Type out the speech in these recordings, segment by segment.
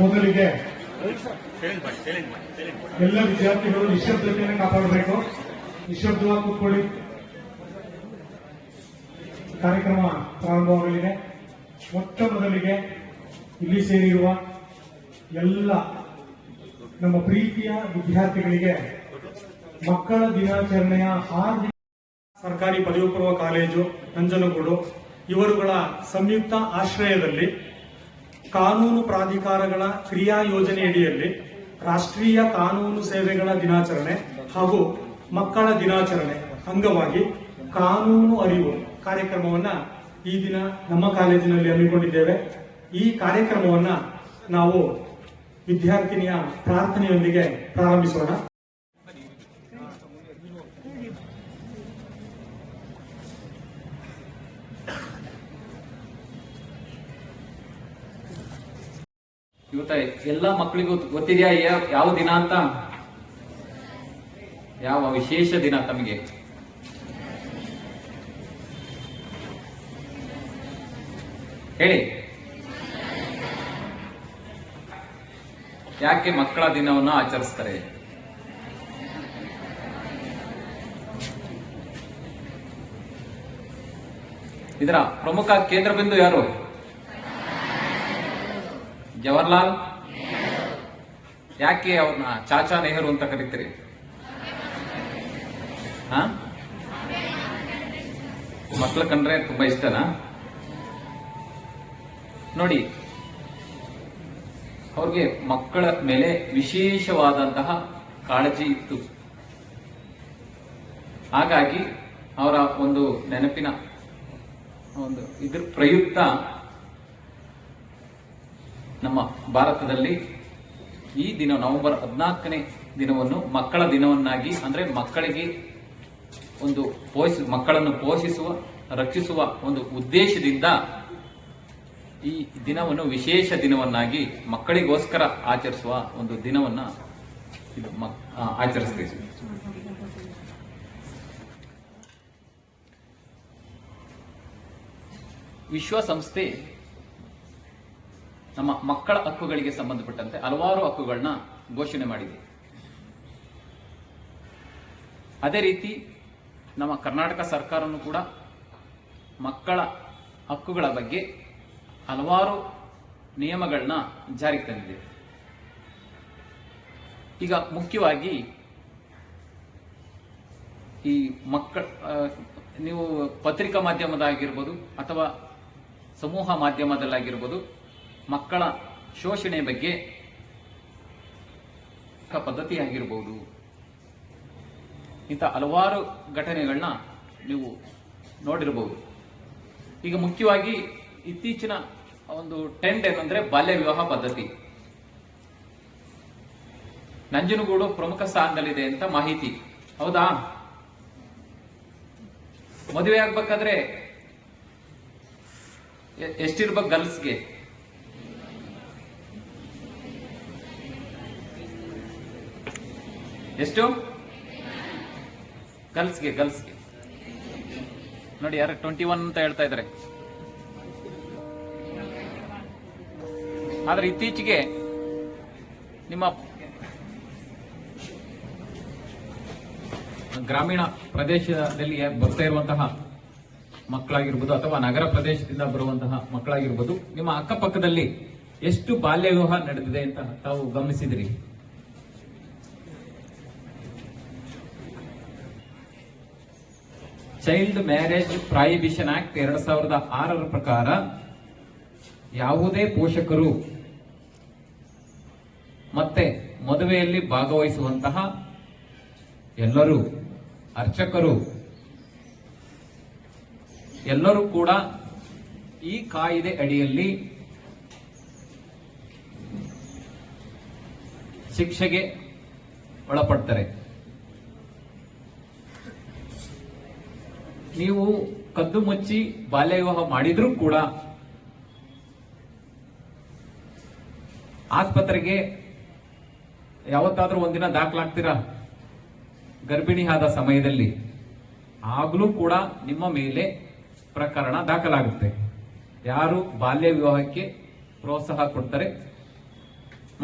ಮೊದಲಿಗೆ ಎಲ್ಲ ವಿದ್ಯಾರ್ಥಿಗಳು ನಿಶಬ್ದತೆಯನ್ನು ಕಾಪಾಡಬೇಕು. ನಿಶಬ್ದವಾಗಿ ಕೂತ್ಕೊಳ್ಳಿ ಕಾರ್ಯಕ್ರಮ ಪ್ರಾರಂಭವಾಗಲಿದೆ. ಮೊಟ್ಟ ಮೊದಲಿಗೆ ಇಲ್ಲಿ ಸೇರಿರುವ ಎಲ್ಲ ನಮ್ಮ ಪ್ರೀತಿಯ ವಿದ್ಯಾರ್ಥಿಗಳಿಗೆ ಮಕ್ಕಳ ದಿನಾಚರಣೆಯ ಹಾರ್ದಿಕ ಸರ್ಕಾರಿ ಪದವಿ ಪೂರ್ವ ಕಾಲೇಜು ನಂಜನಗೂಡು, ಇವರುಗಳ ಸಂಯುಕ್ತ ಆಶ್ರಯದಲ್ಲಿ ಕಾನೂನು ಪ್ರಾಧಿಕಾರಗಳ ಕ್ರಿಯಾ ಯೋಜನೆಯಡಿಯಲ್ಲಿ ರಾಷ್ಟ್ರೀಯ ಕಾನೂನು ಸೇವೆಗಳ ದಿನಾಚರಣೆ ಹಾಗೂ ಮಕ್ಕಳ ದಿನಾಚರಣೆ ಅಂಗವಾಗಿ ಕಾನೂನು ಅರಿವು ಕಾರ್ಯಕ್ರಮವನ್ನ ಈ ದಿನ ನಮ್ಮ ಕಾಲೇಜಿನಲ್ಲಿ ಹಮ್ಮಿಕೊಂಡಿದ್ದೇವೆ. ಈ ಕಾರ್ಯಕ್ರಮವನ್ನ ನಾವು ವಿದ್ಯಾರ್ಥಿನಿಯ ಪ್ರಾರ್ಥನೆಯೊಂದಿಗೆ ಪ್ರಾರಂಭಿಸೋಣ. ಇವತ್ತ ಎಲ್ಲ ಮಕ್ಕಳಿಗೂ ಗೊತ್ತಿದೆಯಾ ಯಾವ ದಿನ ಅಂತ ಯಾವ ವಿಶೇಷ ದಿನ ತಮಗೆ? ಹೇಳಿ. ಯಾಕೆ ಮಕ್ಕಳ ದಿನವನ್ನು ಆಚರಿಸ್ತಾರೆ? ಇದರ ಪ್ರಮುಖ ಕೇಂದ್ರ ಬಿಂದು ಯಾರು? ಜವಾಹರ್ಲಾಲ್ ಯಾಕೆ ಅವ್ರನ್ನ ಚಾಚಾ ನೆಹರು ಅಂತ ಕರೀತೀರಿ? ಹಾ? ಮಕ್ಳು ಕಂಡ್ರೆ ತುಂಬಾ ಇಷ್ಟನಾ? ನೋಡಿ ಅವ್ರಿಗೆ ಮಕ್ಕಳ ಮೇಲೆ ವಿಶೇಷವಾದಂತಹ ಕಾಳಜಿ ಇತ್ತು. ಹಾಗಾಗಿ ಅವರ ಒಂದು ನೆನಪಿನ ಒಂದು ಇದ್ರ ಪ್ರಯುಕ್ತ ನಮ್ಮ ಭಾರತದಲ್ಲಿ ಈ ದಿನ ನವೆಂಬರ್ ಹದಿನಾಲ್ಕನೇ ದಿನವನ್ನು ಮಕ್ಕಳ ದಿನವನ್ನಾಗಿ, ಅಂದ್ರೆ ಮಕ್ಕಳಿಗೆ ಒಂದು ಪೋಷಿ, ಮಕ್ಕಳನ್ನು ಪೋಷಿಸುವ, ರಕ್ಷಿಸುವ ಒಂದು ಉದ್ದೇಶದಿಂದ ಈ ದಿನವನ್ನು ವಿಶೇಷ ದಿನವನ್ನಾಗಿ ಮಕ್ಕಳಿಗೋಸ್ಕರ ಆಚರಿಸುವ ಒಂದು ದಿನವನ್ನ ಇದು ಆಚರಿಸ್ತೀವಿ. ವಿಶ್ವಸಂಸ್ಥೆ ನಮ್ಮ ಮಕ್ಕಳ ಹಕ್ಕುಗಳಿಗೆ ಸಂಬಂಧಪಟ್ಟಂತೆ ಹಲವಾರು ಹಕ್ಕುಗಳನ್ನ ಘೋಷಣೆ ಮಾಡಿದೆ. ಅದೇ ರೀತಿ ನಮ್ಮ ಕರ್ನಾಟಕ ಸರ್ಕಾರನು ಕೂಡ ಮಕ್ಕಳ ಹಕ್ಕುಗಳ ಬಗ್ಗೆ ಹಲವಾರು ನಿಯಮಗಳನ್ನ ಜಾರಿಗೆ ತಂದಿದೆ. ಈಗ ಮುಖ್ಯವಾಗಿ ಈ ಮಕ್ಕಳ ನೀವು ಪತ್ರಿಕಾ ಮಾಧ್ಯಮದಾಗಿರ್ಬೋದು ಅಥವಾ ಸಮೂಹ ಮಾಧ್ಯಮದಲ್ಲಾಗಿರ್ಬೋದು, ಮಕ್ಕಳ ಶೋಷಣೆ ಬಗ್ಗೆ ಪದ್ಧತಿ ಆಗಿರ್ಬೋದು ಇಂಥ ಹಲವಾರು ಘಟನೆಗಳನ್ನ ನೀವು ನೋಡಿರಬಹುದು ಈಗ ಮುಖ್ಯವಾಗಿ ಇತ್ತೀಚಿನ ಒಂದು ಟೆಂಟ್ ಏನಂದ್ರೆ ಬಾಲ್ಯ ವಿವಾಹ ಪದ್ಧತಿ. ನಂಜನಗೂಡು ಪ್ರಮುಖ ಸ್ಥಾನದಲ್ಲಿದೆ ಅಂತ ಮಾಹಿತಿ. ಹೌದಾ? ಮದುವೆ ಆಗ್ಬೇಕಾದ್ರೆ ಎಷ್ಟಿರ್ಬೇಕು ಗರ್ಲ್ಸ್ಗೆ? ಎಷ್ಟು? ಗರ್ಲ್ಸ್ಗೆ ಗರ್ಲ್ಸ್ಗೆ. ನೋಡಿ ಯಾರು ಟ್ವೆಂಟಿ ಒನ್ ಅಂತ ಹೇಳ್ತಾ ಇದ್ರೆ ಆದ್ರೆ ಇತ್ತೀಚೆಗೆ ನಿಮ್ಮ ಗ್ರಾಮೀಣ ಪ್ರದೇಶದಲ್ಲಿ ಬರ್ತಾ ಇರುವಂತಹ ಮಕ್ಕಳಾಗಿರ್ಬೋದು ಅಥವಾ ನಗರ ಪ್ರದೇಶದಿಂದ ಬರುವಂತಹ ಮಕ್ಕಳಾಗಿರ್ಬೋದು, ನಿಮ್ಮ ಅಕ್ಕಪಕ್ಕದಲ್ಲಿ ಎಷ್ಟು ಬಾಲ್ಯ ವಿವಾಹ ನಡೆದಿದೆ ಅಂತ ತಾವು ಗಮನಿಸಿದ್ರಿ? ಚೈಲ್ಡ್ ಮ್ಯಾರೇಜ್ ಪ್ರಾಯಿಬಿಷನ್ ಆಕ್ಟ್ ಎರಡ್ ಸಾವಿರದ ಆರರ ಪ್ರಕಾರ ಯಾವುದೇ ಪೋಷಕರು ಮತ್ತೆ ಮದುವೆಯಲ್ಲಿ ಭಾಗವಹಿಸುವಂತಹ ಎಲ್ಲರೂ ಅರ್ಚಕರು, ಎಲ್ಲರೂ ಕೂಡ ಈ ಕಾಯಿದೆ ಅಡಿಯಲ್ಲಿ ಶಿಕ್ಷೆಗೆ ಒಳಪಡ್ತಾರೆ. ನೀವು ಕದ್ದು ಮುಚ್ಚಿ ಬಾಲ್ಯ ವಿವಾಹ ಮಾಡಿದ್ರೂ ಕೂಡ ಆಸ್ಪತ್ರೆಗೆ ಯಾವತ್ತಾದ್ರೂ ಒಂದಿನ ದಾಖಲಾಗ್ತೀರಾ? ಗರ್ಭಿಣಿ ಆದ ಸಮಯದಲ್ಲಿ ಆಗ್ಲೂ ಕೂಡ ನಿಮ್ಮ ಮೇಲೆ ಪ್ರಕರಣ ದಾಖಲಾಗುತ್ತೆ. ಯಾರು ಬಾಲ್ಯ ವಿವಾಹಕ್ಕೆ ಪ್ರೋತ್ಸಾಹ ಕೊಡ್ತಾರೆ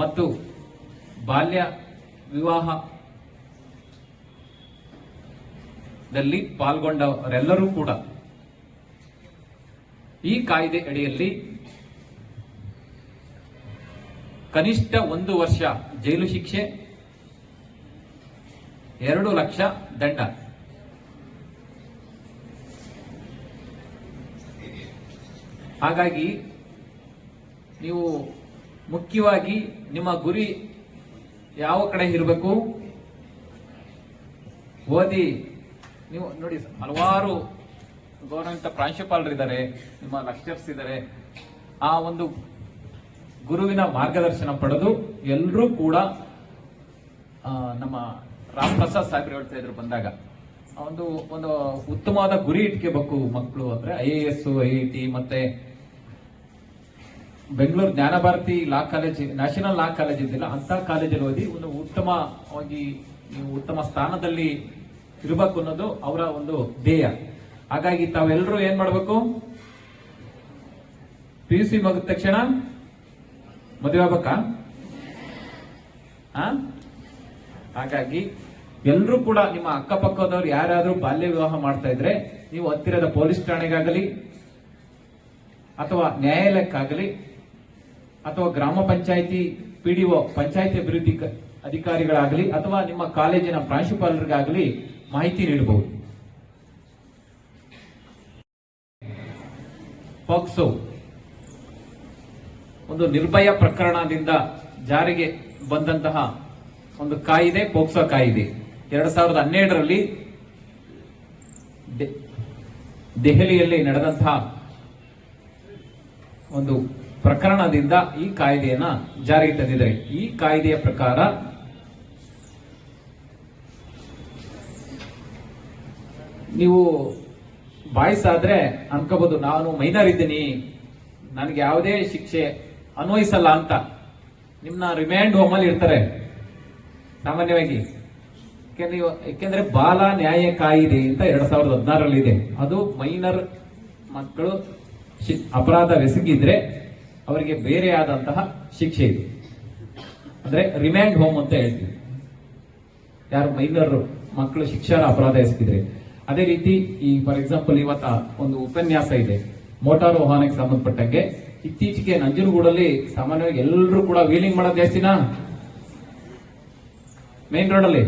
ಮತ್ತು ಬಾಲ್ಯ ವಿವಾಹದಲ್ಲಿ ಪಾಲ್ಗೊಂಡವರೆಲ್ಲರೂ ಕೂಡ ಈ ಕಾಯ್ದೆ ಅಡಿಯಲ್ಲಿ ಕನಿಷ್ಠ ಒಂದು ವರ್ಷ ಜೈಲು ಶಿಕ್ಷೆ, ಎರಡು ಲಕ್ಷ ದಂಡ. ಹಾಗಾಗಿ ನೀವು ಮುಖ್ಯವಾಗಿ ನಿಮ್ಮ ಗುರಿ ಯಾವ ಕಡೆ ಇರಬೇಕು? ಓದಿ, ನೀವು ನೋಡಿ ಹಲವಾರು ಗೌರ್ಮೆಂಟ್ ಪ್ರಾಂಶುಪಾಲರಿದ್ದಾರೆ, ನಿಮ್ಮ ಲೆಕ್ಚರ್ಸ್ ಇದ್ದಾರೆ. ಆ ಒಂದು ಗುರುವಿನ ಮಾರ್ಗದರ್ಶನ ಪಡೆದು ಎಲ್ಲರೂ ಕೂಡ ನಮ್ಮ ರಾಮ್ ಪ್ರಸಾದ್ ಸಾಹೇಬ್ರು ಹೇಳ್ತಾ ಇದ್ರು ಬಂದಾಗ ಒಂದು ಒಂದು ಉತ್ತಮವಾದ ಗುರಿ ಇಟ್ಕೋಬೇಕು ಮಕ್ಕಳು ಅಂದ್ರೆ I A S, I I T ಮತ್ತೆ Bengaluru Jnanabharathi law college, national law college ಇದ್ದಿಲ್ಲ ಅಂತ ಕಾಲೇಜಲ್ಲಿ ಓದಿ ಒಂದು ಉತ್ತಮವಾಗಿ ನೀವು ಉತ್ತಮ ಸ್ಥಾನದಲ್ಲಿ ಇರಬೇಕು ಅನ್ನೋದು ಅವರ ಒಂದು ಧ್ಯೇಯ. ಹಾಗಾಗಿ ತಾವೆಲ್ಲರೂ ಏನ್ ಮಾಡಬೇಕು? ಪಿ ಯು ಸಿ ಮುಗಿದ ತಕ್ಷಣ ಮದುವೆ ಆಗ್ಬೇಕಾ? ಹಾಗಾಗಿ ಎಲ್ಲರೂ ಕೂಡ ನಿಮ್ಮ ಅಕ್ಕಪಕ್ಕದವ್ರು ಯಾರಾದ್ರೂ ಬಾಲ್ಯ ವಿವಾಹ ಮಾಡ್ತಾ ಇದ್ರೆ ನೀವು ಹತ್ತಿರದ ಪೊಲೀಸ್ ಠಾಣೆಗಾಗಲಿ, ಅಥವಾ ನ್ಯಾಯಾಲಯಕ್ಕಾಗಲಿ, ಅಥವಾ ಗ್ರಾಮ ಪಂಚಾಯಿತಿ, ಪಿಡಿಒ, ಪಂಚಾಯಿತಿ ಅಭಿವೃದ್ಧಿ ಅಧಿಕಾರಿಗಳಾಗಲಿ, ಅಥವಾ ನಿಮ್ಮ ಕಾಲೇಜಿನ ಪ್ರಾಂಶುಪಾಲರಿಗಾಗಲಿ ಮಾಹಿತಿ ನೀಡಬಹುದು. ಪಾಕ್ಸೋ. ಒಂದು ನಿರ್ಭಯ ಪ್ರಕರಣದಿಂದ ಜಾರಿಗೆ ಬಂದಂತಹ ಒಂದು ಕಾಯಿದೆ, ಪೋಕ್ಸೋ ಕಾಯಿದೆ. ಎರಡ್ ಸಾವಿರದ ಹನ್ನೆರಡರಲ್ಲಿ ದೆಹಲಿಯಲ್ಲಿ ನಡೆದಂತಹ ಒಂದು ಪ್ರಕರಣದಿಂದ ಈ ಕಾಯ್ದೆಯನ್ನ ಜಾರಿಗೆ ತಂದಿದ್ದಾರೆ. ಈ ಕಾಯ್ದೆಯ ಪ್ರಕಾರ ನೀವು ಬಾಯ್ಸ್ ಆದ್ರೆ ಅನ್ಕೋಬಹುದು ನಾನು ಮೈನರ್ ಇದ್ದೀನಿ ನನಗೆ ಯಾವುದೇ ಶಿಕ್ಷೆ ಅನ್ವಯಿಸಲ್ಲ ಅಂತ. ನಿಮ್ಮ ರಿಮ್ಯಾಂಡ್ ಹೋಮ್ ಅಲ್ಲಿ ಇರ್ತಾರೆ ಸಾಮಾನ್ಯವಾಗಿ. ಯಾಕೆಂದ್ರೆ ಬಾಲ ನ್ಯಾಯ ಕಾಯಿದೆ ಅಂತ ಎರಡ್ ಸಾವಿರದ ಹದಿನಾರರಲ್ಲಿ ಇದೆ. ಅದು ಮೈನರ್ ಮಕ್ಕಳು ಅಪರಾಧ ಅಪರಾಧವೆಸಗಿದ್ರೆ ಅವರಿಗೆ ಬೇರೆ ಆದಂತಹ ಶಿಕ್ಷೆ ಇದೆ. ಅಂದ್ರೆ ರಿಮ್ಯಾಂಡ್ ಹೋಮ್ ಅಂತ ಹೇಳ್ತೀವಿ. ಯಾರು ಮೈನರ್ ಮಕ್ಕಳು ಶಿಕ್ಷಣ ಅಪರಾಧ ಎಸಗಿದ್ರೆ. ಅದೇ ರೀತಿ ಈ ಫಾರ್ ಎಕ್ಸಾಂಪಲ್ ಇವತ್ತ ಒಂದು ಉಪನ್ಯಾಸ ಇದೆ. ಮೋಟಾರ್ ವಾಹನಕ್ಕೆ ಸಂಬಂಧಪಟ್ಟಂಗೆ ಇತ್ತೀಚೆಗೆ ನಂಜನಗೂಡಲ್ಲಿ ಸಾಮಾನ್ಯವಾಗಿ ಎಲ್ಲರೂ ಕೂಡ ವೀಲಿಂಗ್ ಮಾಡೋದು ಜಾಸ್ತಿನಾ? ಮೇನ್ ರೋಡ್ ಅಲ್ಲಿ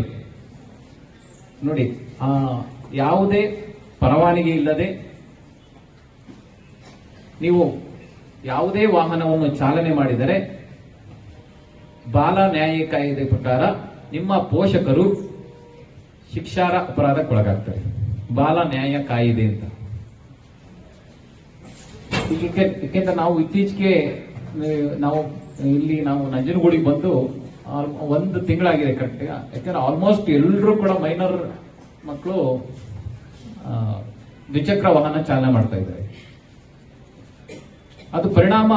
ನೋಡಿ, ಆ, ಯಾವುದೇ ಪರವಾನಗಿ ಇಲ್ಲದೆ ನೀವು ಯಾವುದೇ ವಾಹನವನ್ನು ಚಾಲನೆ ಮಾಡಿದರೆ ಬಾಲ ನ್ಯಾಯ ಕಾಯ್ದೆ ಪ್ರಕಾರ ನಿಮ್ಮ ಪೋಷಕರು ಶಿಕ್ಷಾರ ಅಪರಾಧಕ್ಕೊಳಗಾಗ್ತಾರೆ. ಬಾಲ ನ್ಯಾಯ ಕಾಯಿದೆ ಅಂತ. ಏಕೆಂದ್ರೆ ನಾವು ಇತ್ತೀಚೆಗೆ ನಾವು ಇಲ್ಲಿ ನಾವು ನಂಜನಗೂಡಿಗೆ ಬಂದು ಒಂದು ತಿಂಗಳಾಗಿದೆ ಕರೆಕ್ಟ್ ಯಾಕಂದ್ರೆ ಆಲ್ಮೋಸ್ಟ್ ಎಲ್ಲರೂ ಕೂಡ ಮೈನರ್ ಮಕ್ಕಳು ದ್ವಿಚಕ್ರ ವಾಹನ ಚಾಲನೆ ಮಾಡ್ತಾ ಇದ್ದಾರೆ. ಅದು ಪರಿಣಾಮ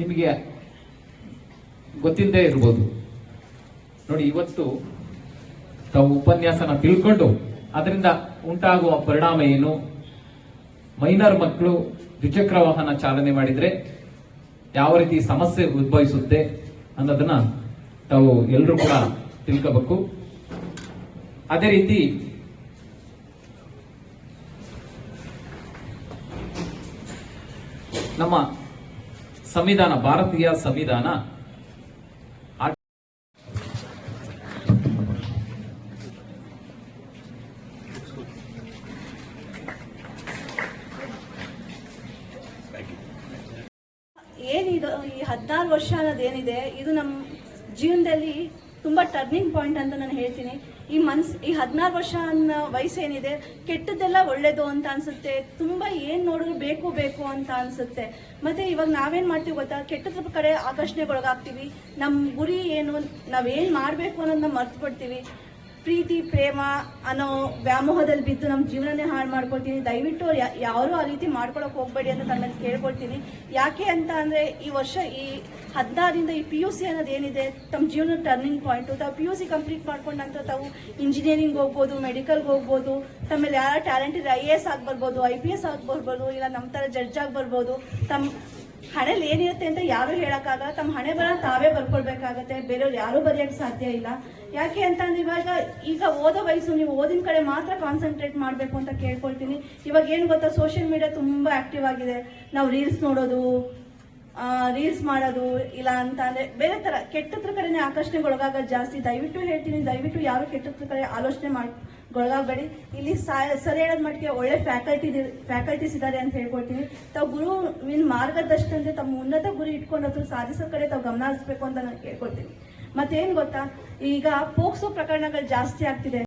ನಿಮಗೆ ಗೊತ್ತಿಲ್ಲದೆ ಇರ್ಬೋದು. ನೋಡಿ, ಇವತ್ತು ತಾವು ಉಪನ್ಯಾಸನ ತಿಳ್ಕೊಂಡು, ಅದರಿಂದ ಉಂಟಾಗುವ ಪರಿಣಾಮ ಏನು? ಮೈನರ್ ಮಕ್ಕಳು ದ್ವಿಚಕ್ರ ವಾಹನ ಚಾಲನೆ ಮಾಡಿದ್ರೆ ಯಾವ ರೀತಿ ಸಮಸ್ಯೆ ಉದ್ಭವಿಸುತ್ತೆ ಅನ್ನೋದನ್ನ ತಾವು ಎಲ್ಲರೂ ಕೂಡ ತಿಳ್ಕೋಬೇಕು. ಅದೇ ರೀತಿ ನಮ್ಮ ಸಂವಿಧಾನ, ಭಾರತೀಯ ಸಂವಿಧಾನ ಆ- ಏನಿದು, ಈ ಹದಿನಾರು ವರ್ಷ ಅನ್ನೋದೇನಿದೆ ಇದು ನಮ್ಮ ಜೀವನದಲ್ಲಿ ತುಂಬ ಟರ್ನಿಂಗ್ ಪಾಯಿಂಟ್ ಅಂತ ನಾನು ಹೇಳ್ತೀನಿ. ಈ ಮನ್ಸ್, ಈ ಹದಿನಾರು ವರ್ಷ ಅನ್ನೋ ವಯಸ್ಸೇನಿದೆ ಕೆಟ್ಟದ್ದೆಲ್ಲ ಒಳ್ಳೇದು ಅಂತ ಅನ್ಸುತ್ತೆ, ತುಂಬ ಏನು ನೋಡಿದ್ರು ಬೇಕು ಬೇಕು ಅಂತ ಅನ್ಸುತ್ತೆ. ಮತ್ತೆ ಇವಾಗ ನಾವೇನ್ ಮಾಡ್ತೀವಿ ಗೊತ್ತಾ? ಕೆಟ್ಟದ್ರ ಕಡೆ ಆಕರ್ಷಣೆಗೊಳಗಾಗ್ತೀವಿ. ನಮ್ಮ ಗುರಿ ಏನು, ನಾವೇನ್ ಮಾಡಬೇಕು ಅನ್ನೋದನ್ನ ಮರ್ತು ಬಿಡ್ತೀವಿ ಪ್ರೀತಿ, ಪ್ರೇಮ ಅನ್ನೋ ವ್ಯಾಮೋಹದಲ್ಲಿ ಬಿದ್ದು ನಮ್ಮ ಜೀವನನೇ ಹಾಳು ಮಾಡ್ಕೊಳ್ತೀನಿ. ದಯವಿಟ್ಟು ಯಾರು ಆ ರೀತಿ ಮಾಡ್ಕೊಳಕ್ ಹೋಗ್ಬೇಡಿ ಅಂತ ತಮ್ಮಲ್ಲಿ ಕೇಳ್ಕೊಳ್ತೀನಿ. ಯಾಕೆ ಅಂತ ಅಂದ್ರೆ ಈ ವರ್ಷ ಈ ಹದಿನಾರಿಂದ ಈ ಪಿ ಯು ಸಿ ಅನ್ನೋದು ಏನಿದೆ ತಮ್ಮ ಜೀವನದ ಟರ್ನಿಂಗ್ ಪಾಯಿಂಟ್ ತಾವು ಪಿ ಯು ಸಿ ಕಂಪ್ಲೀಟ್ ಮಾಡ್ಕೊಂಡ ನಂತರ ತಾವು ಇಂಜಿನಿಯರಿಂಗ್ ಹೋಗ್ಬೋದು ಮೆಡಿಕಲ್ಗೆ ಹೋಗ್ಬೋದು ತಮ್ಮಲ್ಲಿ ಯಾರ ಟ್ಯಾಲೆಂಟ್ ಇದೆ ಐ ಎ ಎಸ್ ಆಗಿ ಬರ್ಬೋದು ಐ ಪಿ ಎಸ್ ಆಗಿ ಬರ್ಬೋದು, ಇಲ್ಲ ನಮ್ಮ ಥರ ಜಡ್ಜ್ ಆಗಿ ಬರ್ಬೋದು ತಮ್ಮ ಹಣೆಲಿ ಏನಿರುತ್ತೆ ಅಂತ ಯಾರು ಹೇಳಕ್ಕಾಗಲ್ಲ. ತಮ್ಮ ಹಣೆ ಬರ ತಾವೇ ಬರ್ಕೊಳ್ಬೇಕಾಗತ್ತೆ. ಬೇರೆಯವ್ರು ಯಾರು ಬರೆಯಕ್ಕೆ ಸಾಧ್ಯ ಇಲ್ಲ. ಯಾಕೆ ಅಂತಂದ್ರೆ ಇವಾಗ ಈಗ ಓದೋ ವಯಸ್ಸು, ನೀವು ಓದಿನ ಕಡೆ ಮಾತ್ರ ಕಾನ್ಸಂಟ್ರೇಟ್ ಮಾಡಬೇಕು ಅಂತ ಕೇಳ್ಕೊಳ್ತೀನಿ. ಇವಾಗ ಏನು ಗೊತ್ತಾ ಸೋಷಿಯಲ್ ಮೀಡಿಯಾ ತುಂಬಾ ಆಕ್ಟಿವ್ ಆಗಿದೆ. ನಾವು ರೀಲ್ಸ್ ನೋಡೋದು ರೀಲ್ಸ್ ಮಾಡೋದು ಇಲ್ಲ ಅಂತ ಅಂದ್ರೆ ಬೇರೆ ತರ ಕೆಟ್ಟದ್ರ ಕಡೆನೆ ಆಕರ್ಷಣೆಗೊಳಗಾಗೋದು ಜಾಸ್ತಿ. ದಯವಿಟ್ಟು ಹೇಳ್ತೀನಿ, ದಯವಿಟ್ಟು ಯಾರು ಕೆಟ್ಟದ್ರ ಕಡೆ ಆಲೋಚನೆ ಮಾಡಿ ಗೊಳಗಾಗಬೇಡಿ ಇಲ್ಲಿ ಸರಿ ಹೇಳೋದ್ ಮಟ್ಟಿಗೆ ಒಳ್ಳೆ ಫ್ಯಾಕಲ್ಟಿ ಫ್ಯಾಕಲ್ಟೀಸ್ ಇದ್ದಾರೆ ಅಂತ ಹೇಳ್ಕೊಳ್ತೀನಿ ತಾವು ಗುರುವಿನ ಮಾರ್ಗದರ್ಶನಂತೆ ತಮ್ಮ ಉನ್ನತ ಗುರಿ ಇಟ್ಕೊಂಡು ಅದ್ರ ಸಾಧಿಸೋ ಕಡೆ ತಾವು ಗಮನ ಹರಿಸ್ಬೇಕು ಅಂತ ನಾನು ಕೇಳ್ಕೊಳ್ತೀನಿ ಮತ್ತೇನ್ ಗೊತ್ತಾ? ಈಗ ಪೋಕ್ಸೋ ಪ್ರಕರಣಗಳು ಜಾಸ್ತಿ ಆಗ್ತಿದೆ.